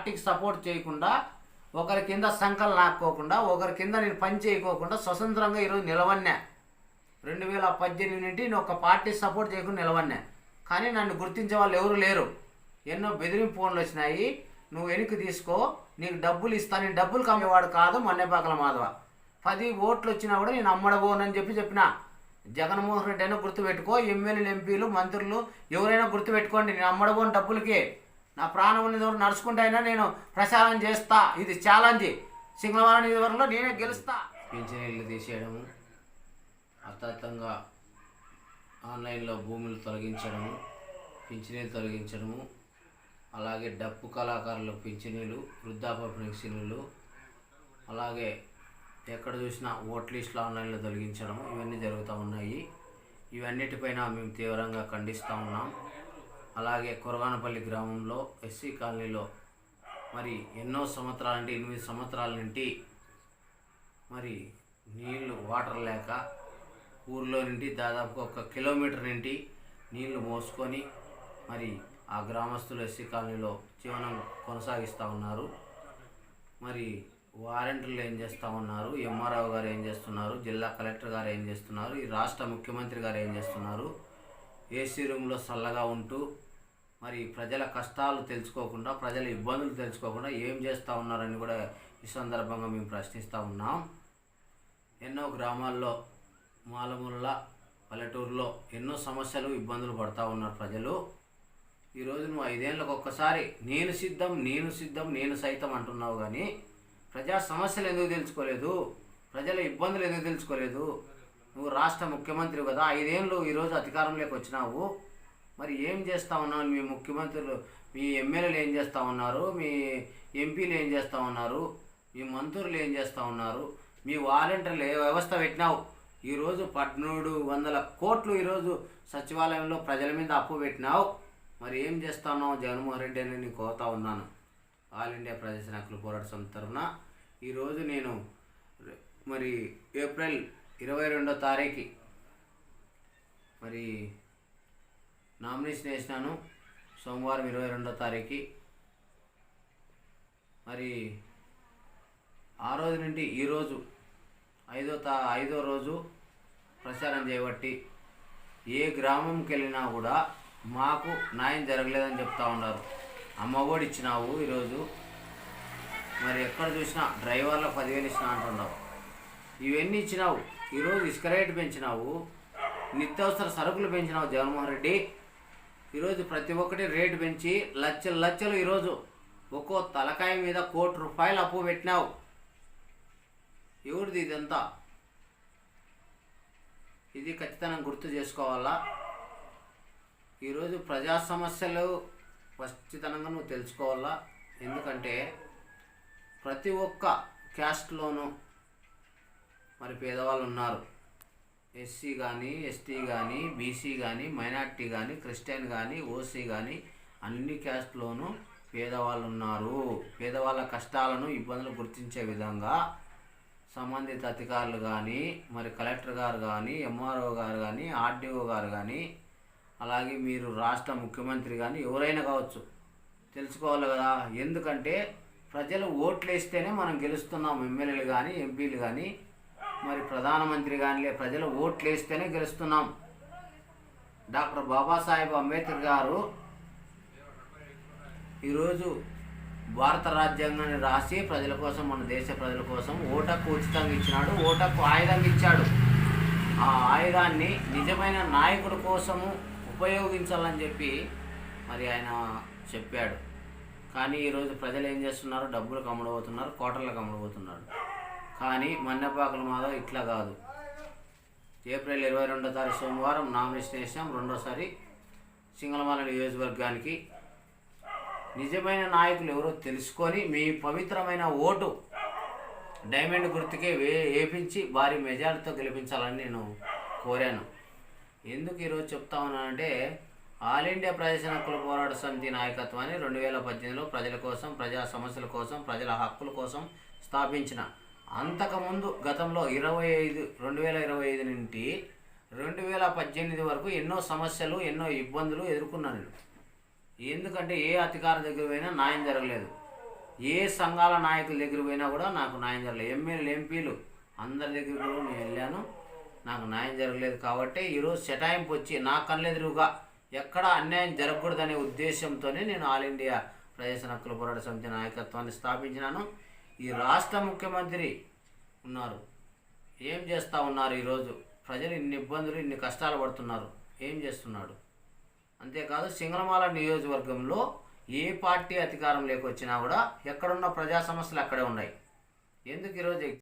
పార్టీకి సపోర్ట్ చేయకుండా ఒకరి కింద సంకలు లాక్కోకుండా ఒకరి కింద నేను పని చేయకోకుండా స్వతంత్రంగా ఈరోజు నిలవన్నా రెండు వేల పద్దెనిమిది నుండి నేను ఒక పార్టీ సపోర్ట్ చేయకుండా నిలవన్నా కానీ నన్ను గుర్తించే వాళ్ళు ఎవరు లేరు. ఎన్నో బెదిరింపు ఫోన్లు వచ్చినాయి. నువ్వు వెనక్కి తీసుకో నీకు డబ్బులు ఇస్తాను నేను డబ్బులు కమ్మేవాడు కాదు మన్నెపాకల మాధవ. పది ఓట్లు వచ్చినా కూడా నేను అమ్మడబోనని చెప్పి చెప్పిన. జగన్మోహన్ రెడ్డి అయినా గుర్తుపెట్టుకో ఎమ్మెల్యేలు ఎంపీలు మంత్రులు ఎవరైనా గుర్తుపెట్టుకోండి నేను అమ్మడబోని డబ్బులకి. నా ప్రాణం ఉన్నది ఎవరు నడుచుకుంటే అయినా నేను ప్రచారం చేస్తా. ఇది ఛాలెంజ్ సింగళవారం వరకు నేనే గెలుస్తా. పింఛనీళ్ళు తీసేయడము అర్థార్థంగా ఆన్లైన్లో భూములు తొలగించడము పింఛనీలు తొలగించడము అలాగే డప్పు కళాకారుల పింఛనీలు వృద్ధాప్య పెన్షన్లు అలాగే ఎక్కడ చూసినా ఓట్ లిస్టులు ఆన్లైన్లో తొలగించడం ఇవన్నీ జరుగుతూ ఉన్నాయి. ఇవన్నిటిపైన మేము తీవ్రంగా ఖండిస్తూ ఉన్నాం. అలాగే కురగానపల్లి గ్రామంలో ఎస్సీ కాలనీలో మరి ఎన్నో సంవత్సరాల నుండి ఎనిమిది సంవత్సరాల నుండి మరి నీళ్ళు వాటర్ లేక ఊర్లో నుండి దాదాపు ఒక కిలోమీటర్ నుండి నీళ్ళు మోసుకొని మరి ఆ గ్రామస్తులు ఎస్సీ కాలనీలో జీవనం కొనసాగిస్తూ ఉన్నారు. మరి వారంటీలు ఏం చేస్తూ ఉన్నారు? ఎంఆర్ఓ గారు ఏం చేస్తున్నారు? జిల్లా కలెక్టర్ గారు ఏం చేస్తున్నారు? ఈ రాష్ట్ర ముఖ్యమంత్రి గారు ఏం చేస్తున్నారు? ఏసీ రూమ్లో చల్లగా ఉంటూ మరి ప్రజల కష్టాలు తెలుసుకోకుండా ప్రజల ఇబ్బందులు తెలుసుకోకుండా ఏం చేస్తూ ఉన్నారని కూడా ఈ సందర్భంగా మేము ప్రశ్నిస్తూ ఉన్నాం. ఎన్నో గ్రామాల్లో మాలమూల పల్లెటూరులో ఎన్నో సమస్యలు ఇబ్బందులు పడుతూ ఉన్నారు ప్రజలు. ఈరోజు నువ్వు ఐదేళ్ళకు ఒక్కసారి నేను సిద్ధం నేను సిద్ధం నేను సైతం అంటున్నావు కానీ ప్రజా సమస్యలు ఎందుకు తెలుసుకోలేదు? ప్రజల ఇబ్బందులు ఎందుకు తెలుసుకోలేదు? నువ్వు రాష్ట్ర ముఖ్యమంత్రి కదా ఐదేళ్ళు ఈరోజు అధికారంలోకి వచ్చినావు. మరి ఏం చేస్తా ఉన్నావు మీ ముఖ్యమంత్రులు మీ ఎమ్మెల్యేలు ఏం చేస్తూ ఉన్నారు? మీ ఎంపీలు ఏం చేస్తూ ఉన్నారు? మీ మంత్రులు ఏం చేస్తూ ఉన్నారు? మీ వాలంటీర్లు ఏ వ్యవస్థ పెట్టినావు? ఈరోజు పద్మూడు వందల కోట్లు ఈరోజు సచివాలయంలో ప్రజల మీద అప్పు పెట్టినావు. మరి ఏం చేస్తానో జగన్మోహన్ రెడ్డి అని నేను కోతా ఉన్నాను. ఆల్ ఇండియా ప్రదేశ హక్కుల పోరాట సమితి తరఫున ఈరోజు నేను మరి ఏప్రిల్ ఇరవై రెండో తారీఖు మరి నామినేషన్ వేసినాను. సోమవారం ఇరవై రెండో తారీఖు. మరి ఆ రోజు నుండి ఈరోజు ఐదో తా ఐదో రోజు ప్రచారం చేయబట్టి ఏ గ్రామంకి వెళ్ళినా కూడా మాకు న్యాయం జరగలేదని చెప్తా ఉన్నారు. అమ్మఒడి ఇచ్చినావు ఈరోజు. మరి ఎక్కడ చూసినా డ్రైవర్ల పదివేలు ఇచ్చినా అంటున్నావు. ఇవన్నీ ఇచ్చినావు. ఈరోజు ఇసుక రేటు పెంచినావు. నిత్యావసర సరుకులు పెంచినావు జగన్మోహన్ రెడ్డి. ఈరోజు ప్రతి ఒక్కటి రేటు పెంచి లచ్చలు లక్షలు ఈరోజు ఒక్కో తలకాయ మీద కోటి రూపాయలు అప్పు పెట్టినావు. ఎవరిది ఇదంతా? ఇది ఖచ్చితంగా గుర్తు చేసుకోవాలా? ఈరోజు ప్రజా సమస్యలు ఖచ్చితంగా నువ్వు తెలుసుకోవాలా? ఎందుకంటే ప్రతి ఒక్క క్యాస్ట్లోనూ మరి పేదవాళ్ళు ఉన్నారు. ఎస్సీ కానీ ఎస్టీ కానీ బీసీ కానీ మైనార్టీ కానీ క్రిస్టియన్ కానీ ఓసీ కానీ అన్ని క్యాస్ట్లోనూ పేదవాళ్ళు ఉన్నారు పేదవాళ్ళ కష్టాలను ఇబ్బందులు గుర్తించే విధంగా సంబంధిత అధికారులు కానీ మరి కలెక్టర్ గారు కానీ ఎంఆర్ఓ గారు కానీ ఆర్డీఓ గారు కానీ అలాగే మీరు రాష్ట్ర ముఖ్యమంత్రి కానీ ఎవరైనా కావచ్చు తెలుసుకోవాలి కదా. ఎందుకంటే ప్రజలు ఓట్లు వేస్తేనే మనం గెలుస్తున్నాం. ఎమ్మెల్యేలు కానీ ఎంపీలు కానీ మరి ప్రధానమంత్రి కానీ లే- ప్రజలు ఓట్లు వేస్తేనే గెలుస్తున్నాం. డాక్టర్ బాబాసాహెబ్ అంబేద్కర్ గారు ఈరోజు భారత రాజ్యాంగాన్ని రాసి ప్రజల కోసం మన దేశ ప్రజల కోసం ఓటకు ఉచితంగా ఇచ్చినాడు ఓటకు ఆయుధంగా ఇచ్చాడు. ఆ ఆయుధాన్ని నిజమైన నాయకుడి కోసము ఉపయోగించాలని చెప్పి మరి ఆయన చెప్పాడు. కానీ ఈరోజు ప్రజలు ఏం చేస్తున్నారు? డబ్బులు కమ్ముడబోతున్నారు కోటర్లకు కమ్ముడబోతున్నారు కానీ మన్నెపాకుల మాధవ్ ఇట్లా కాదు. ఏప్రిల్ ఇరవై రెండో తారీఖు సోమవారం నామినేషన్ వేసాం రెండోసారి సింగళమాల నియోజకవర్గానికి. నిజమైన నాయకులు ఎవరో తెలుసుకొని మీ పవిత్రమైన ఓటు డైమండ్ గుర్తుకే వే వేపించి భారీ మెజార్టీతో గెలిపించాలని నేను కోరాను. ఎందుకు ఈరోజు చెప్తా ఉన్నానంటే ఆల్ ఇండియా ప్రదేశ హక్కుల పోరాట సమితి నాయకత్వాన్ని రెండు వేల పద్దెనిమిదిలో ప్రజల కోసం ప్రజా సమస్యల కోసం ప్రజల హక్కుల కోసం స్థాపించిన అంతకుముందు గతంలో ఇరవై ఐదు రెండు వేల ఇరవై ఐదు నుండి రెండు వేల పద్దెనిమిది వరకు ఎన్నో సమస్యలు ఎన్నో ఇబ్బందులు ఎదుర్కొన్నాను నేను. ఎందుకంటే ఏ అధికార దగ్గర పోయినా న్యాయం జరగలేదు. ఏ సంఘాల నాయకుల దగ్గర పోయినా కూడా నాకు న్యాయం జరగలేదు. ఎమ్మెల్యేలు ఎంపీలు అందరి దగ్గర కూడా నేను వెళ్ళాను. నాకు న్యాయం జరగలేదు కాబట్టి ఈరోజు చటాయింపు వచ్చి నా కళ్ళెదురుగా ఎక్కడ అన్యాయం జరగకూడదనే ఉద్దేశంతోనే నేను ఆల్ ఇండియా ప్రదేశ హక్కుల పోరాట సమితి నాయకత్వాన్ని స్థాపించినాను. ఈ రాష్ట్ర ముఖ్యమంత్రి ఉన్నారు. ఏం చేస్తూ ఉన్నారు ఈరోజు? ప్రజలు ఇన్ని ఇబ్బందులు ఇన్ని కష్టాలు పడుతున్నారు. ఏం చేస్తున్నాడు? అంతేకాదు సింగళమాల నియోజకవర్గంలో ఏ పార్టీ అధికారం లేకొచ్చినా కూడా ఎక్కడున్న ప్రజా సమస్యలు అక్కడే ఉన్నాయి. ఎందుకు ఈరోజు